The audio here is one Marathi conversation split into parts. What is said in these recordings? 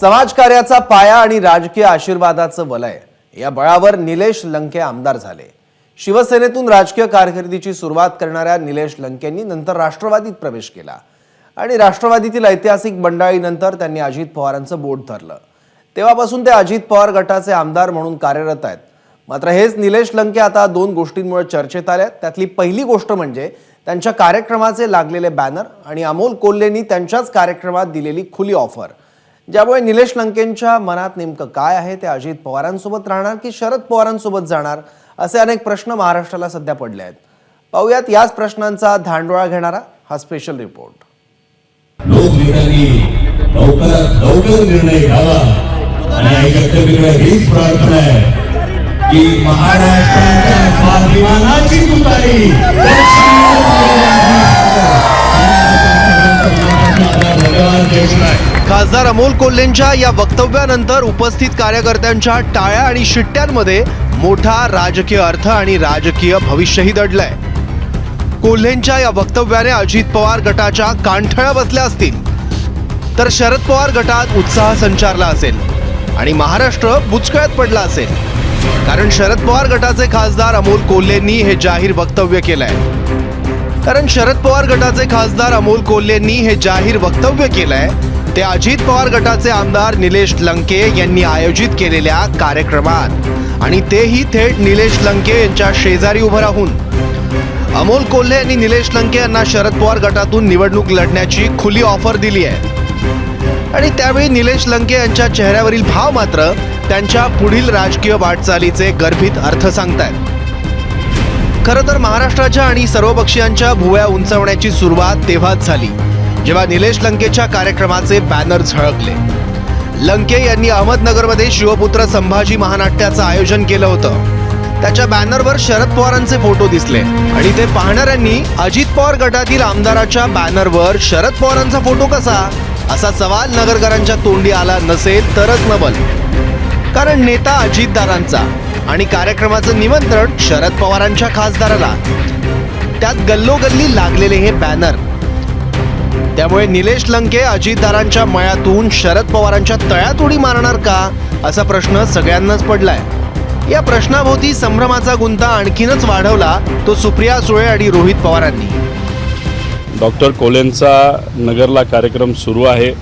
समाजकार्याचा पाया आणि राजकीय आशीर्वादाचं वलय. या बळावर निलेश लंके आमदार झाले. शिवसेनेतून राजकीय कारकिर्दीची सुरुवात करणाऱ्या निलेश लंकेंनी नंतर राष्ट्रवादीत प्रवेश केला. आणि राष्ट्रवादीतील ऐतिहासिक बंडाळीनंतर त्यांनी अजित पवारांचं बोट धरलं. तेव्हापासून ते अजित पवार गटाचे आमदार म्हणून कार्यरत आहेत. मात्र हेच निलेश लंके आता दोन गोष्टींमुळे चर्चेत आले त्यातली पहिली गोष्ट म्हणजे त्यांच्या कार्यक्रमाचे लागलेले बॅनर आणि अमोल कोल्हेंनी त्यांच्याच कार्यक्रमात दिलेली खुली ऑफर. ज्यामुळे निलेश लंकेंच्या मनात नेमकं काय आहे ते अजित पवारांसोबत राहणार की शरद पवारांसोबत जाणार? असे अनेक प्रश्न महाराष्ट्राला सध्या पडले आहेत. पाहुयात याच प्रश्नांचा धांडोळा घेणारा हा स्पेशल रिपोर्ट लवकर निर्णय घ्यावा. आणि हीच प्रार्थना आहे की महाराष्ट्राच्या स्वाभिमानाची तुतारी अमोल कोल्हेंच्या या वक्तव्यानंतर उपस्थित कार्यकर्त्यांच्या टाळ्या आणि शिट्ट्यांमध्ये मोठा राजकीय अर्थ आणि राजकीय भविष्यही दडलंय. कोल्हेंच्या या वक्तव्याने अजित पवार गटाच्या कानठळ्या बसल्या असतील. तर शरद पवार गटात उत्साह संचारला असेल आणि महाराष्ट्र बुचकळ्यात पडला असेल. कारण शरद पवार गटाचे खासदार अमोल कोल्हेंनी हे जाहीर वक्तव्य केलंय. कारण शरद पवार गटाचे खासदार अमोल कोल्हेंनी हे जाहीर वक्तव्य केलंय ते अजित पवार गटाचे आमदार निलेश लंके यांनी आयोजित केलेल्या कार्यक्रमात. आणि तेही थेट निलेश लंके यांच्या शेजारी उभं राहून. अमोल कोल्हे यांनी निलेश लंके यांना शरद पवार गटातून निवडणूक लढण्याची खुली ऑफर दिली आहे. आणि त्यावेळी निलेश लंके यांच्या चेहऱ्यावरील भाव मात्र त्यांच्या पुढील राजकीय वाटचालीचे गर्भित अर्थ सांगतायत. खरं तर महाराष्ट्राच्या आणि सर्वपक्षीयांच्या भुवया उंचावण्याची सुरुवात तेव्हाच झाली. जेव्हा निलेश लंकेच्या कार्यक्रमाचे बॅनर झळकले. लंके यांनी अहमदनगरमध्ये शिवपुत्र संभाजी महानाट्याचं आयोजन केलं होतं. त्याच्या बॅनरवर शरद पवारांचे फोटो दिसले. आणि ते पाहणाऱ्यांनी अजित पवार गटातील आमदाराच्या बॅनरवर शरद पवारांचा फोटो कसा? असा सवाल नगरकरांच्या तोंडी आला नसेल तरच नबल कारण नेता अजितदारांचा आणि कार्यक्रमाचं निमंत्रण शरद पवारांच्या खासदाराला. त्यात गल्लोगल्ली लागलेले हे बॅनर त्यामुळे निलेश लंके अजितदारांच्या मयातून शरद पवारांच्या तळ्यात उडी मारणार का असा प्रश्न सगळ्यांनाच पडलाय. या प्रश्नाभोवती संभ्रमाचा गुंता आणखीनच वाढवला तो सुप्रिया सुळे आणि रोहित पवारांनी. डॉक्टर कोलेंचा नगरला कार्यक्रम सुरू आहे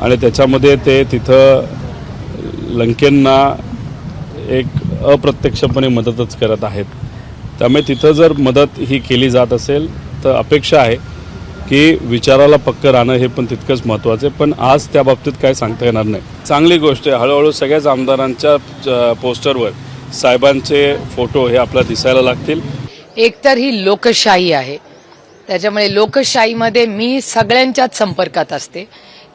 आणि त्याच्यामध्ये ते तिथं लंकेंना एक अप्रत्यक्षपणे मदतच करत आहेत. त्यामुळे तिथं जर मदत ही केली जात असेल तर अपेक्षा आहे. की विचाराला पक्क राहणं हे पण तितकंच महत्त्वाचं आहे. पण आज त्या बाबतीत काय सांगता येणार नाही. चांगली गोष्ट आहे. हळूहळू सगळ्याच आमदारांच्या पोस्टरवर साहेबांचे फोटो हे आपल्याला दिसायला लागतील. एकतर ही लोकशाही आहे. त्याच्यामुळे लोकशाहीमध्ये मी सगळ्यांच्याच संपर्कात असते.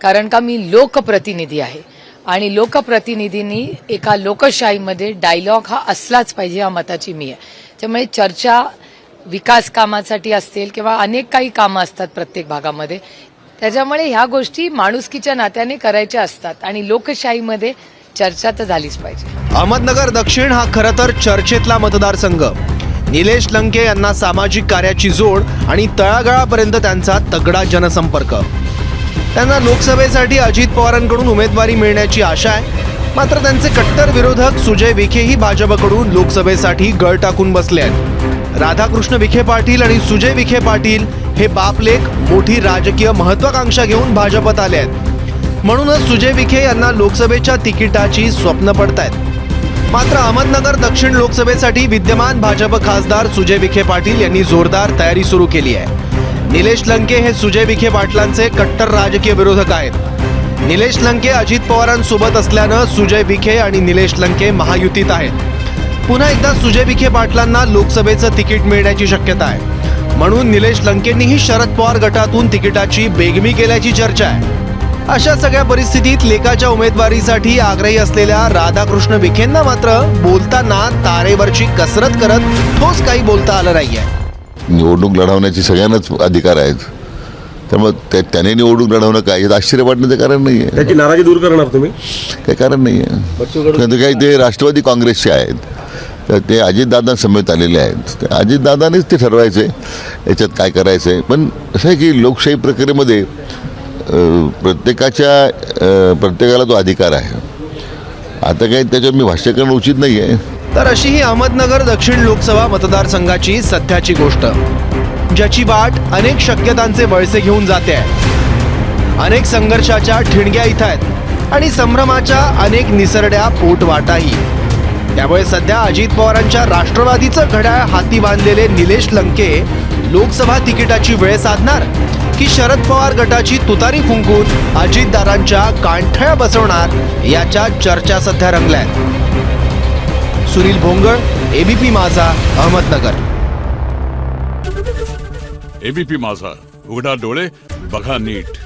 कारण का मी लोकप्रतिनिधी आहे. आणि लोकप्रतिनिधींनी एका लोकशाहीमध्ये डायलॉग हा असलाच पाहिजे या मताची मी आहे. त्यामुळे चर्चा विकास कामासाठी असतील किंवा अनेक काही कामं असतात प्रत्येक भागामध्ये त्याच्यामुळे ह्या गोष्टी माणुसकीच्या नात्याने करायच्या असतात आणि लोकशाहीमध्ये चर्चा तर झालीच पाहिजे. अहमदनगर दक्षिण हा खरं तर चर्चेतला मतदारसंघ. निलेश लंके यांना सामाजिक कार्याची जोड आणि तळागाळापर्यंत त्यांचा तगडा जनसंपर्क. त्यांना लोकसभेसाठी अजित पवारांकडून उमेदवारी मिळण्याची आशा आहे. मात्र त्यांचे कट्टर विरोधक सुजय विखेही भाजपकडून लोकसभेसाठी गळ टाकून बसले आहेत. राधाकृष्ण विखे पाटील आणि सुजय विखे पाटील हे बापलेख मोठी राजकीय महत्वाकांक्षा घेऊन भाजपत आले आहेत. म्हणूनच सुजय विखे यांना लोकसभेच्या तिकिटाची स्वप्न पडतायत. मात्र अहमदनगर दक्षिण लोकसभेसाठी विद्यमान भाजप खासदार सुजय विखे पाटील यांनी जोरदार तयारी सुरू केली आहे. निलेश लंके हे सुजय विखे पाटलांचे कट्टर राजकीय विरोधक आहेत. निलेश लंके अजित पवारांसोबत असल्यानं सुजय विखे आणि निलेश लंके महायुतीत आहेत. पुन्हा एकदा सुजय विखे पाटलांना लोकसभेचं तिकीट मिळण्याची शक्यता आहे. म्हणून निलेश लंकेंनीही शरद पवार गटातून तिकिटाची बेगमी केल्याची चर्चा आहे. अशा सगळ्या परिस्थितीत लेकाच्या उमेदवारीसाठी आग्रही असलेल्या राधाकृष्ण विखेंना मात्र बोलताना तारेवरची कसरत करत ठोस काही बोलता आलं नाहीये. निवडणूक लढवण्याची सगळ्यांनाच अधिकार आहेत. त्यामुळे त्या त्याने निवडणूक लढवणं काय? आश्चर्य वाटण्याचं कारण नाही आहे त्याची नाराजी दूर करणार तुम्ही? काही कारण नाही आहे काही ते राष्ट्रवादी काँग्रेसचे आहेत. तर ते अजितदादा समेत आलेले आहेत. अजितदादानेच ते ठरवायचे याच्यात काय करायचं आहे पण असं आहे की लोकशाही प्रक्रियेमध्ये प्रत्येकाच्या प्रत्येकाला तो अधिकार आहे. आता काही त्याच्यावर मी भाष्य करणं उचित नाही आहे तर अशी ही अहमदनगर दक्षिण लोकसभा मतदारसंघाची सध्याची गोष्ट. ज्याची वाट अनेक शक्यतांचे वळसे घेऊन जाते. आहे अनेक संघर्षाच्या ठिणग्या इथं आहेत. आणि संभ्रमाच्या अनेक निसरड्या पोटवाटाही. त्यामुळे सध्या अजित पवारांच्या राष्ट्रवादीचं घड्याळ हाती बांधलेले निलेश लंके लोकसभा तिकिटाची वेळ साधणार की शरद पवार गटाची तुतारी फुंकून अजितदारांच्या कांठळ्या बसवणार याच्या चर्चा सध्या रंगल्यात. सुनील भोंगळ एबीपी माझा अहमदनगर. एबीपी माझा उघडा डोळे बघा नीट.